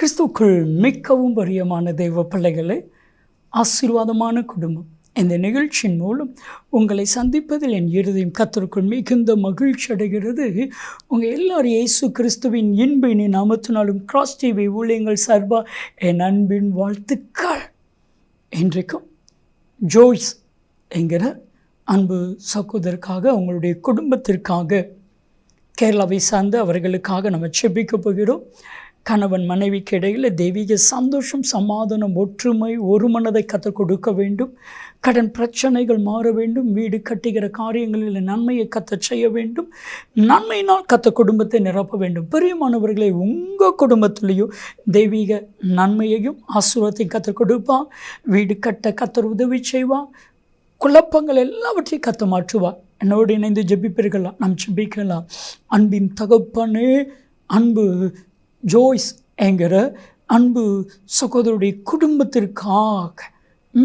கிறிஸ்துக்குள் மிக்கவும் பிரியமான தெய்வ பிள்ளைகளே ஆசீர்வாதமான குடும்பம். இந்த நிகழ்ச்சியின் மூலம் உங்களை சந்திப்பதில் என் இருதயம் கத்தருக்குள் மிகுந்த மகிழ்ச்சி அடைகிறது. உங்கள் எல்லாரும் இயேசு கிறிஸ்துவின் இன்பின் நாமத்தினாலும் கிராஸ் டிவி ஊழியங்கள் சார்பாக என் அன்பின் வாழ்த்துக்கள். இன்றைக்கும் ஜோய்ஸ் என்கிற அன்பு சகோதருக்காக உங்களுடைய குடும்பத்திற்காக கேரளாவை சார்ந்த அவர்களுக்காக நம்ம செபிக்க போகிறோம். கணவன் மனைவிக்கு இடையில் தெய்வீக சந்தோஷம் சமாதானம் ஒற்றுமை ஒரு மனதை கற்றுக் கொடுக்க வேண்டும். கடன் பிரச்சனைகள் மாற வேண்டும். வீடு கட்டுகிற காரியங்களில் நன்மையை கத்த செய்ய வேண்டும். நன்மையினால் கத்த குடும்பத்தை நிரப்ப வேண்டும். பெரியமானவர்களை உங்கள் குடும்பத்திலையும் தெய்வீக நன்மையையும் ஆசீர்வாதத்தையும் கற்றுக் கொடுப்பான் வீடு கட்ட கத்தர் உதவி செய்வான் குழப்பங்கள் எல்லாவற்றையும் கத்த மாற்றுவார் என்னோடு இணைந்து ஜெபிப்பீர்களா? நாம் ஜெபிக்கலாம். அன்பின் தகப்பனே அன்பு ஜோய்ஸ் என்கிற அன்பு சகோதரருடைய குடும்பத்திற்காக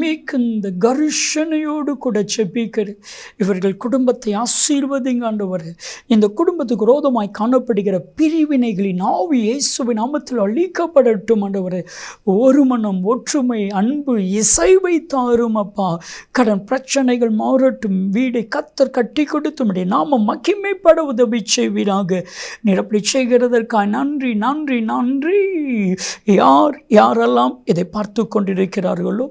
மிகுந்த கர்ஷனையோடு கூட செபிக்கிறது இவர்கள் குடும்பத்தை ஆசீர்வதிங்க ஆண்டவர். இந்த குடும்பத்துக்கு ரோதமாய் காணப்படுகிற பிரிவினைகளின் ஆவி இயேசுவின் நாமத்தில் அழிக்கப்படட்டும் ஆண்டவர். ஒரு மனம் ஒற்றுமை அன்பு இசைவை தாரும் அப்பா. கடன் பிரச்சனைகள் மாறட்டும். வீடை கத்தர் கட்டி கொடுத்தும். நாம மகிமைப்பட உதவி செய்வீராக நிரப்படி செய்கிறதற்காக நன்றி நன்றி நன்றி. யார் யாரெல்லாம் இதை பார்த்து கொண்டிருக்கிறார்களோ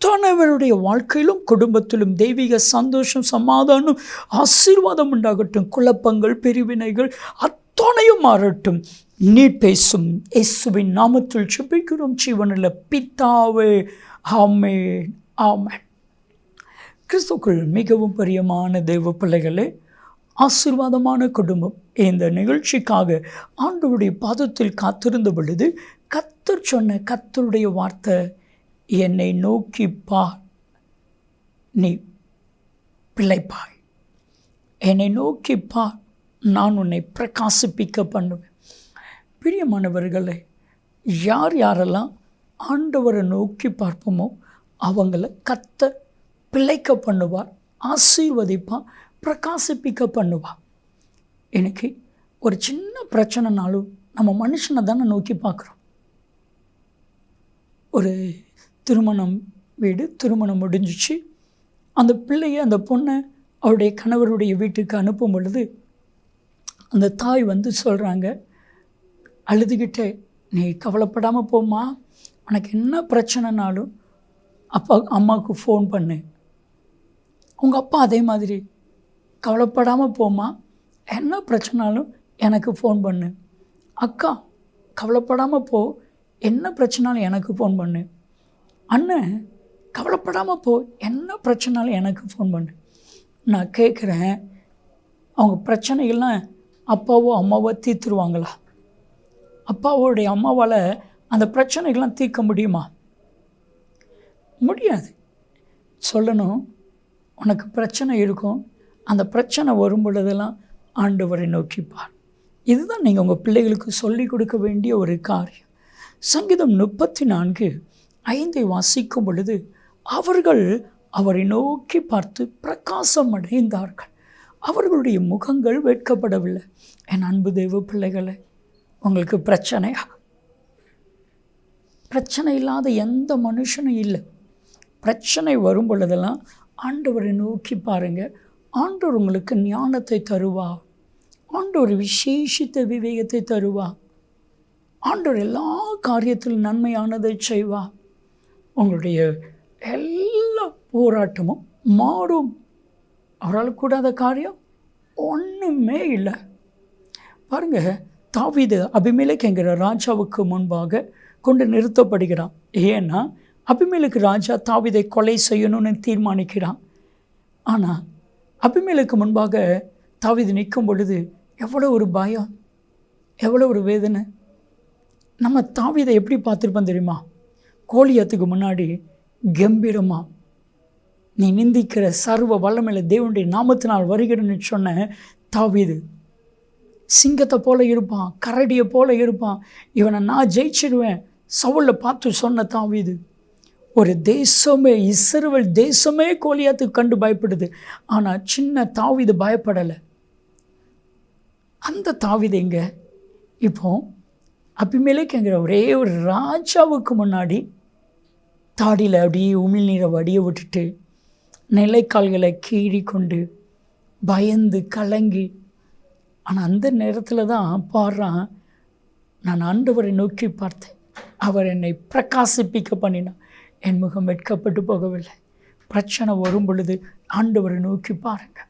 அத்தனைவருடைய வாழ்க்கையிலும் குடும்பத்திலும் தெய்வீக சந்தோஷம் சமாதானம் ஆசீர்வாதம் உண்டாகட்டும். குழப்பங்கள் பிரிவினைகள் அத்தனையும் மாறட்டும். நீ பேசும் இயேசுவின் நாமத்தில் செபிக்கிறோம் ஜீவனில் பித்தாவே ஆமே ஆமேன். கிறிஸ்துக்குள் மிகவும் பிரியமான தெய்வ பிள்ளைகளே ஆசீர்வாதமான குடும்பம் இந்த நிகழ்ச்சிக்காக ஆண்டவருடைய பாதத்தில் காத்திருந்த பொழுது கத்தர் சொன்ன கத்தருடைய வார்த்தை என்னை நோக்கி பார் நீ பிழைப்பாய். என்னை நோக்கி பார் நான் உன்னை பிரகாசிப்பிக்க பண்ணுவேன். பிரியமானவர்களே யார் யாரெல்லாம் ஆண்டவரை நோக்கி பார்ப்போமோ அவங்கள கத்த பிழைக்க பண்ணுவார் ஆசீர்வதிப்பார் பிரகாசிப்பிக்க பண்ணுவார். எனக்கு ஒரு சின்ன பிரச்சனைனாலும் நம்ம மனுஷனை தானே நோக்கி பார்க்குறோம். ஒரு திருமணம் வீடு திருமணம் முடிஞ்சிச்சு. அந்த பிள்ளையை அந்த பொண்ணை அவருடைய கணவருடைய வீட்டுக்கு அனுப்பும் பொழுது அந்த தாய் வந்து சொல்கிறாங்க அழுதுகிட்டே நீ கவலைப்படாமல் போம்மா. உனக்கு என்ன பிரச்சனைனாலும் அப்பா அம்மாவுக்கு ஃபோன் பண்ணு. உங்கள் அப்பா அதே மாதிரி கவலைப்படாமல் போம்மா. என்ன பிரச்சனாலும் எனக்கு ஃபோன் பண்ணு. அக்கா கவலைப்படாமல் போ. என்ன பிரச்சனாலும் எனக்கு ஃபோன் பண்ணு. அண்ணன் கவலைப்படாமல் போ. என்ன பிரச்சனாலும் எனக்கு ஃபோன் பண்ணு. நான் கேட்குறேன் அவங்க பிரச்சனைகள்லாம் அப்பாவோ அம்மாவோ தீர்த்துருவாங்களா? அப்பாவோடைய அம்மாவால் அந்த பிரச்சனைகள்லாம் தீர்க்க முடியுமா? முடியாது. சொல்லணும் உனக்கு பிரச்சனை இருக்கும். அந்த பிரச்சனை வரும் பொழுதெல்லாம் ஆண்டவரை நோக்கிப்பார் இதுதான் நீங்கள் உங்கள் பிள்ளைகளுக்கு சொல்லிக் கொடுக்க வேண்டிய ஒரு காரியம். சங்கீதம் முப்பத்தி நான்கு ஐந்தை வாசிக்கும் பொழுது அவர்கள் அவரை நோக்கி பார்த்து பிரகாசம் அடைந்தார்கள் அவர்களுடைய முகங்கள் வெட்கப்படவில்லை. என் அன்பு தெய்வ பிள்ளைகளை உங்களுக்கு பிரச்சனையா? பிரச்சனை இல்லாத எந்த மனுஷனும் இல்லை. பிரச்சனை வரும் பொழுதெல்லாம் ஆண்டவரை நோக்கி பாருங்கள் ஆண்டவர் உங்களுக்கு ஞானத்தை தருவா? ஆண்டவர் விசேஷித்த விவேகத்தை தருவா? ஆண்டவர் எல்லா காரியத்திலும் நன்மையானதை செய்வா? உங்களுடைய எல்லா போராட்டமும் மாறும். அவரால் கூடாத காரியம் ஒன்றுமே இல்லை. பாருங்கள் தாவீது அபிமேலக் என்கிற ராஜாவுக்கு முன்பாக கொண்டு நிறுத்தப்படுகிறான். ஏன்னா அபிமேலுக்கு ராஜா தாவிதை கொலை செய்யணும்னு தீர்மானிக்கிறான். ஆனால் அபிமேலுக்கு முன்பாக தாவிது நிற்கும் பொழுது எவ்வளோ ஒரு பயம் எவ்வளோ ஒரு வேதனை. நம்ம தாவிதை எப்படி பார்த்துருப்போம் தெரியுமா? கோழியத்துக்கு முன்னாடி கம்பீரமாக நீ நிந்திக்கிற சர்வ வல்லமையில் தேவனுடைய நாமத்தினால் வருகிறன்னு சொன்ன தாவிது சிங்கத்தை போல இருப்பான் கரடியை போல இருப்பான் இவனை நான் ஜெயிச்சிடுவேன் சவுளில் பார்த்து சொன்ன தாவிது ஒரு தேசமே இசருவல் தேசமே கோலியாத்துக்கு கண்டு பயப்படுது. ஆனால் சின்ன தாவிது பயப்படலை. அந்த தாவிது எங்க? இப்போ கேங்கிற ஒரே ஒரு ராஜாவுக்கு முன்னாடி தாடியில் அப்படியே உமிழ்நீரை வடிய விட்டுட்டு நிலைக்கால்களை கீறி கொண்டு பயந்து கலங்கி ஆனால் அந்த நேரத்தில் தான் பாடுறான் நான் ஆண்டவரை நோக்கி பார்த்தேன். அவர் என்னை பிரகாசிப்பிக்க பண்ணினார். என் முகம் வெட்கப்பட்டு போகவில்லை. பிரச்சனை வரும் பொழுது ஆண்டவரை நோக்கி பாருங்கள்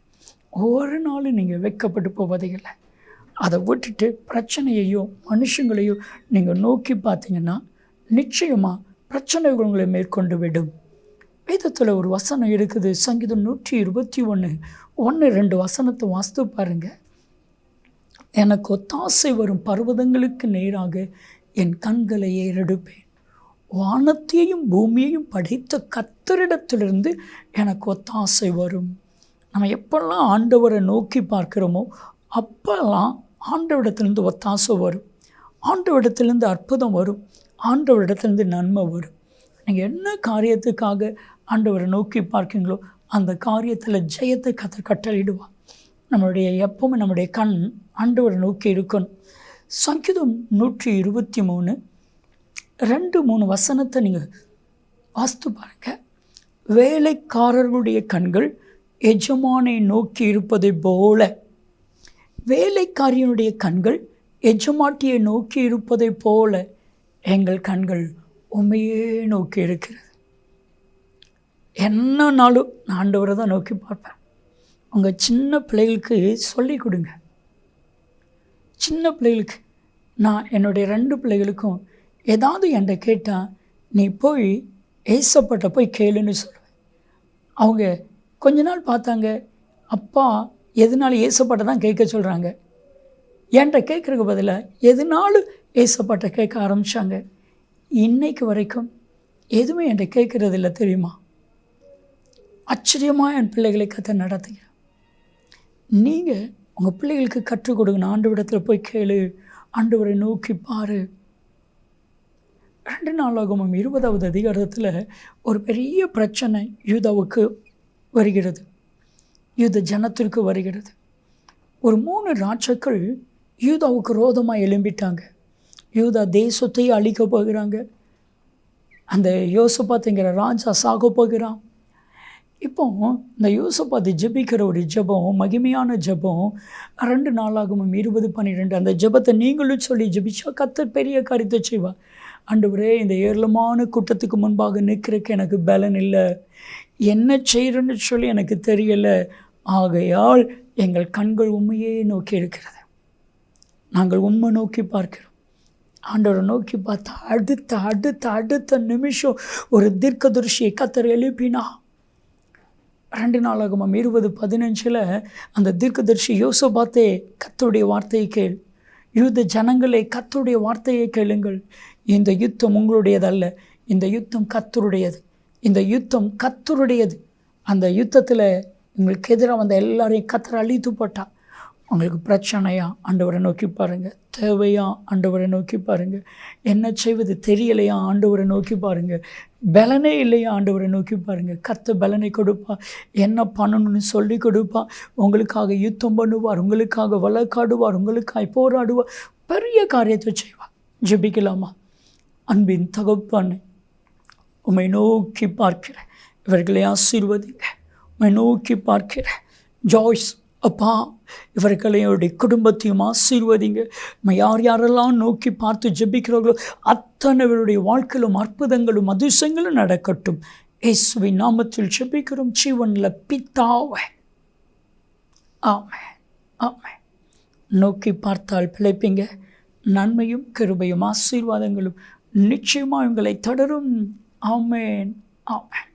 ஒரு நாளும் நீங்கள் வெட்கப்பட்டு போவதே இல்லை அதை விட்டுட்டு பிரச்சனையையோ மனுஷங்களையோ நீங்கள் நோக்கி பார்த்தீங்கன்னா நிச்சயமாக பிரச்சனைகள் உங்களை மேற்கொண்டு விடும். வேதத்தில் ஒரு வசனம் இருக்குது. சங்கீதம் நூற்றி இருபத்தி ஒன்று ஒன்று ரெண்டு வசனத்தை வாஸ்து பாருங்கள் எனக்கு ஒத்தாசை வரும் பர்வதங்களுக்கு நேராக என் கண்களை ஏறெடுப்பேன். வானத்தையும் பூமியையும் படைத்த கத்தரிடத்திலிருந்து எனக்கு ஒத்தாசை வரும். நம்ம எப்பெல்லாம் ஆண்டவரை நோக்கி பார்க்குறோமோ அப்போல்லாம் ஆண்டவரிடத்துலேருந்து ஒத்தாசை வரும். ஆண்டவரிடத்துலேருந்து அற்புதம் வரும். ஆண்டவரிடத்துலேருந்து நன்மை வரும். நீங்கள் என்ன காரியத்துக்காக ஆண்டவரை நோக்கி பார்க்கீங்களோ அந்த காரியத்தில் ஜெயத்தை கத்த கட்டளிடுவார் நம்மளுடைய எப்பவுமே நம்முடைய கண் ஆண்டவரை நோக்கி இருக்கணும். சங்கீதம் நூற்றி இருபத்தி மூணு ரெண்டு மூணு வசனத்தை நீங்கள் வாஸ்து பாருங்கள் வேலைக்காரர்களுடைய கண்கள் எஜமானை நோக்கி இருப்பதை போல வேலைக்காரியனுடைய கண்கள் எஜமாட்டியை நோக்கி இருப்பதை போல எங்கள் கண்கள் உண்மையே நோக்கி இருக்கிறது. என்ன நாளும் நான் ஆண்டவரை தான் நோக்கி பார்ப்பேன். உங்கள் சின்ன பிள்ளைகளுக்கு சொல்லி கொடுங்க. சின்ன பிள்ளைகளுக்கு நான் என்னுடைய ரெண்டு பிள்ளைகளுக்கும் ஏதாவது என்கிட்ட கேட்டால் நீ போய் ஏசப்பட்ட போய் கேளுன்னு சொல்லுவேன். அவங்க கொஞ்ச நாள் பார்த்தாங்க அப்பா எதுனாலும் ஏசப்பட்ட தான் கேட்க சொல்கிறாங்க என்கிட்ட கேட்குறதுக்கு பதிலாக எதுனாலும் ஏசப்பட்ட கேட்க ஆரம்பித்தாங்க இன்னைக்கு வரைக்கும் எதுவுமே என்கிட்ட கேட்குறது இல்லை தெரியுமா? ஆச்சரியமாக என் பிள்ளைகளை கற்று நடத்துங்க நீங்கள் உங்கள் பிள்ளைகளுக்கு கற்றுக் கொடுங்க ஆண்டு விடத்தில் போய் கேளு. ஆண்டவரை நோக்கி பாரு. ரெண்டு நாளாகமும் இருபதாவது அதிகாரத்தில் ஒரு பெரிய பிரச்சனை யூதாவுக்கு வருகிறது. யூத ஜனத்திற்கு வருகிறது. ஒரு மூணு ராஜாக்கள் யூதாவுக்கு ரோதமாக எழும்பிட்டாங்க. யூதா தேசத்தையும் அழிக்க போகிறாங்க. அந்த யோசபாத்துங்கிற ராஜா சாக போகிறான். இப்போ இந்த யோசப்பாத்து ஜெபிக்கிற ஒரு ஜெபம் மகிமையான ஜெபம் ரெண்டு நாளாகவும் இருபது பன்னிரெண்டு அந்த ஜெபத்தை நீங்களும் சொல்லி ஜபிச்சா கத்தர் பெரிய காரியத்தை செய்வா ஆண்டவரே இந்த ஏராளமான கூட்டத்துக்கு முன்பாக நிற்கிறதுக்கு எனக்கு பலன் இல்லை. என்ன செய்கிறேன்னு சொல்லி எனக்கு தெரியலை. ஆகையால் எங்கள் கண்கள் உண்மையே நோக்கி இருக்கிறது. நாங்கள் உண்மை நோக்கி பார்க்கிறோம். ஆண்டவரை நோக்கி பார்த்தா அடுத்த அடுத்த அடுத்த நிமிஷம் ஒரு தீர்க்கதரிசியை கத்தர் எழுப்பினா. ரெண்டு நாளாகமும் இருபது பதினஞ்சில் அந்த தீர்க்கதரிசி யோசபாத்தே கத்தருடைய வார்த்தையை கேள். யூத ஜனங்களே கத்தருடைய வார்த்தையை கேளுங்கள். இந்த யுத்தம் உங்களுடையதல்ல. இந்த யுத்தம் கத்தருடையது. இந்த யுத்தம் கத்தருடையது. அந்த யுத்தத்தில் உங்களுக்கு எதிராக வந்த எல்லாரையும் கத்தரை அழித்து போட்டா உங்களுக்கு பிரச்சனையா? ஆண்டவரை நோக்கி பாருங்கள் தேவையா? ஆண்டவரை நோக்கி பாருங்கள் என்ன செய்வது தெரியலையா? ஆண்டவரை நோக்கி பாருங்கள் பலனே இல்லையா? ஆண்டவரை நோக்கி பாருங்கள் கத்த பலனை கொடுப்பா. என்ன பண்ணணும்னு சொல்லி கொடுப்பா. உங்களுக்காக யுத்தம் பண்ணுவார். உங்களுக்காக வழக்காடுவார் உங்களுக்காக போராடுவார். பெரிய காரியத்தை செய்வார். ஜெபிக்கலாமா? அன்பின் தகப்பானை உம்மை நோக்கி பார்க்கிறேன் இவர்களை ஆசீர்வதிங்க. உமை நோக்கி பார்க்கிறேன் ஜாய்ஸ் அப்பா இவர்களையோடைய குடும்பத்தையும் ஆசீர்வதிங்க. நம்ம யார் யாரெல்லாம் நோக்கி பார்த்து ஜெபிக்கிறார்களோ அத்தனைவருடைய வாழ்க்கையிலும் அற்புதங்களும் அதிசயங்களும் நடக்கட்டும். இயேசுவின் நாமத்தில் ஜெபிக்கிறோம். ஜீவனில் பித்தாவை ஆமே ஆமே நோக்கி பார்த்தால் பிழைப்பீங்க. நன்மையும் கிருபையும் ஆசீர்வாதங்களும் நிச்சயமாக உங்களை தொடரும். ஆமேன். ஆமேன்.